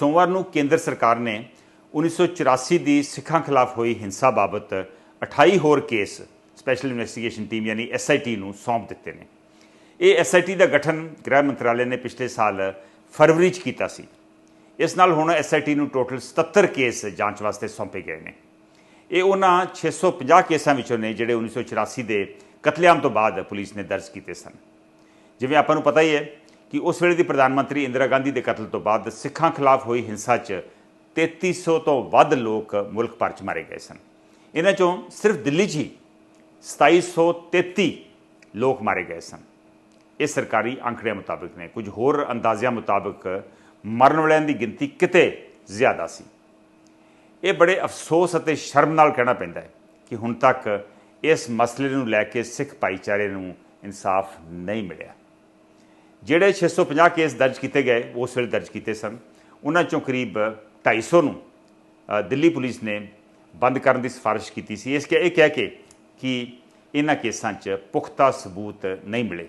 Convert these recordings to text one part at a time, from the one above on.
ਸੋਮਵਾਰ ਨੂੰ ਕੇਂਦਰ ਸਰਕਾਰ ਨੇ 1984 ਦੀ ਸਿੱਖਾਂ ਖਿਲਾਫ ਹੋਈ ਹਿੰਸਾ ਬਾਬਤ 28 ਹੋਰ ਕੇਸ ਸਪੈਸ਼ਲ ਇਨਵੈਸਟੀਗੇਸ਼ਨ ਟੀਮ ਯਾਨੀ ਐਸਆਈਟੀ ਨੂੰ ਸੌਂਪ ਦਿੱਤੇ ਨੇ। ਇਹ ਐਸਆਈਟੀ ਦਾ ਗਠਨ ਗ੍ਰਹਿ ਮੰਤਰਾਲੇ ਨੇ ਪਿਛਲੇ ਸਾਲ ਫਰਵਰੀ 'ਚ ਕੀਤਾ ਸੀ। ਇਸ ਨਾਲ ਹੁਣ ਐਸਆਈਟੀ ਨੂੰ ਟੋਟਲ 77 ਕੇਸ ਜਾਂਚ ਵਾਸਤੇ ਸੌਂਪੇ ਗਏ ਨੇ। ਇਹ ਉਹਨਾਂ 650 ਕੇਸਾਂ ਵਿੱਚੋਂ ਨੇ ਜਿਹੜੇ 1984 ਦੇ ਕਤਲੇਆਮ ਤੋਂ ਬਾਅਦ ਪੁਲਿਸ ਨੇ ਦਰਜ ਕੀਤੇ ਸਨ। ਜਿਵੇਂ ਆਪਾਂ ਨੂੰ ਪਤਾ ਹੀ ਹੈ ਕਿ ਉਸ ਵੇਲੇ ਦੀ ਪ੍ਰਧਾਨ ਮੰਤਰੀ ਇੰਦਰਾ ਗਾਂਧੀ ਦੇ ਕਤਲ ਤੋਂ ਬਾਅਦ ਸਿੱਖਾਂ ਖਿਲਾਫ ਹੋਈ ਹਿੰਸਾ 'ਚ 3300 ਤੋਂ ਵੱਧ ਲੋਕ ਮੁਲਕ ਭਰ 'ਚ ਮਾਰੇ ਗਏ ਸਨ। ਇਹਨਾਂ 'ਚੋਂ ਸਿਰਫ ਦਿੱਲੀ 'ਚ ਹੀ 2733 ਲੋਕ ਮਾਰੇ ਗਏ ਸਨ। ਇਹ ਸਰਕਾਰੀ ਅੰਕੜਿਆਂ ਮੁਤਾਬਕ ਨੇ। ਕੁਝ ਹੋਰ ਅੰਦਾਜ਼ਿਆਂ ਮੁਤਾਬਕ ਮਰਨ ਵਾਲਿਆਂ ਦੀ ਗਿਣਤੀ ਕਿਤੇ ਜ਼ਿਆਦਾ ਸੀ। ਇਹ ਬੜੇ ਅਫਸੋਸ ਅਤੇ ਸ਼ਰਮ ਨਾਲ ਕਹਿਣਾ ਪੈਂਦਾ ਹੈ ਕਿ ਹੁਣ ਤੱਕ ਇਸ ਮਸਲੇ ਨੂੰ ਲੈ ਕੇ ਸਿੱਖ ਭਾਈਚਾਰੇ ਨੂੰ ਇਨਸਾਫ ਨਹੀਂ ਮਿਲਿਆ। ਜਿਹੜੇ 650 ਕੇਸ ਦਰਜ ਕੀਤੇ ਗਏ ਉਸ ਵੇਲੇ ਦਰਜ ਕੀਤੇ ਸਨ। ਉਹਨਾਂ ਚੋਂ ਕਰੀਬ 250 ਨੂੰ ਦਿੱਲੀ ਪੁਲਿਸ ਨੇ ਬੰਦ ਕਰਨ ਦੀ ਸਿਫਾਰਿਸ਼ ਕੀਤੀ ਸੀ। ਇਸ ਕਿ ਇਹ ਕਹਿ ਕੇ, ਕਿ ਇਹਨਾਂ ਕੇਸਾਂ 'ਚ ਪੁਖਤਾ ਸਬੂਤ ਨਹੀਂ ਮਿਲੇ।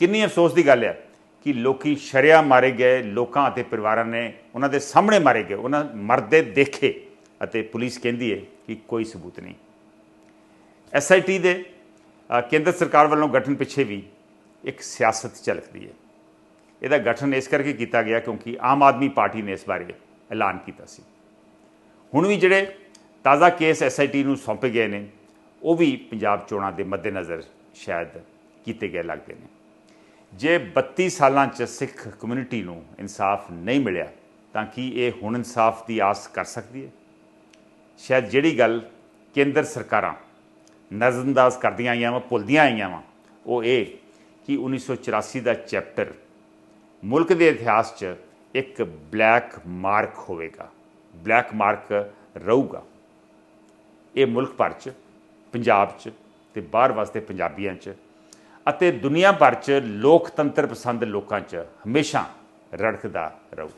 ਕਿੰਨੀ ਅਫਸੋਸ ਦੀ ਗੱਲ ਹੈ ਕਿ ਲੋਕੀ ਸ਼ਰਿਆ ਮਾਰੇ ਗਏ, ਲੋਕਾਂ ਅਤੇ ਪਰਿਵਾਰਾਂ ਨੇ ਉਹਨਾਂ ਦੇ ਸਾਹਮਣੇ ਮਾਰੇ ਗਏ, ਉਹਨਾਂ ਮਰਦੇ ਦੇਖੇ ਅਤੇ ਪੁਲਿਸ ਕਹਿੰਦੀ ਹੈ ਕਿ ਕੋਈ ਸਬੂਤ ਨਹੀਂ। ਐਸਆਈਟੀ ਦੇ ਕੇਂਦਰ ਸਰਕਾਰ ਵੱਲੋਂ ਗਠਨ ਪਿੱਛੇ ਵੀ ਇੱਕ ਸਿਆਸਤ ਝਲਕਦੀ ਹੈ। ਇਹਦਾ ਗਠਨ ਇਸ ਕਰਕੇ ਕੀਤਾ ਗਿਆ ਕਿਉਂਕਿ ਆਮ ਆਦਮੀ ਪਾਰਟੀ ਨੇ ਇਸ ਬਾਰੇ ਐਲਾਨ ਕੀਤਾ ਸੀ। ਹੁਣ ਵੀ ਜਿਹੜੇ ਤਾਜ਼ਾ ਕੇਸ ਐਸਆਈਟੀ ਨੂੰ ਸੌਂਪੇ ਗਏ ਨੇ, ਉਹ ਵੀ ਪੰਜਾਬ ਚੋਣਾਂ ਦੇ ਮੱਦੇਨਜ਼ਰ ਸ਼ਾਇਦ ਕੀਤੇ ਗਏ ਲੱਗਦੇ ਨੇ। ਜੇ 32 ਸਾਲਾਂ 'ਚ ਸਿੱਖ ਕਮਿਊਨਿਟੀ ਨੂੰ ਇਨਸਾਫ ਨਹੀਂ ਮਿਲਿਆ, ਤਾਂ ਕੀ ਇਹ ਹੁਣ ਇਨਸਾਫ ਦੀ ਆਸ ਕਰ ਸਕਦੀ ਹੈ? ਸ਼ਾਇਦ ਜਿਹੜੀ ਗੱਲ ਕੇਂਦਰ ਸਰਕਾਰਾਂ ਨਜ਼ਰਅੰਦਾਜ਼ ਕਰਦੀਆਂ ਆਈਆਂ ਵਾ, ਭੁੱਲਦੀਆਂ ਆਈਆਂ ਵਾ, ਉਹ ਇਹ ਕਿ 1984 ਦਾ ਚੈਪਟਰ ਮੁਲਕ ਦੇ ਇਤਿਹਾਸ 'ਚ ਇੱਕ ਬਲੈਕ ਮਾਰਕ ਹੋਵੇਗਾ। ਬਲੈਕ ਮਾਰਕ ਰਹੂਗਾ। ਇਹ ਮੁਲਕ ਭਰ 'ਚ, ਪੰਜਾਬ 'ਚ ਤੇ ਬਾਹਰ ਵਾਸਤੇ ਪੰਜਾਬੀਆਂ 'ਚ ਅਤੇ ਦੁਨੀਆ ਭਰ 'ਚ ਲੋਕਤੰਤਰ ਪਸੰਦ ਲੋਕਾਂ 'ਚ ਹਮੇਸ਼ਾ ਰੜਕਦਾ ਰਹੂ।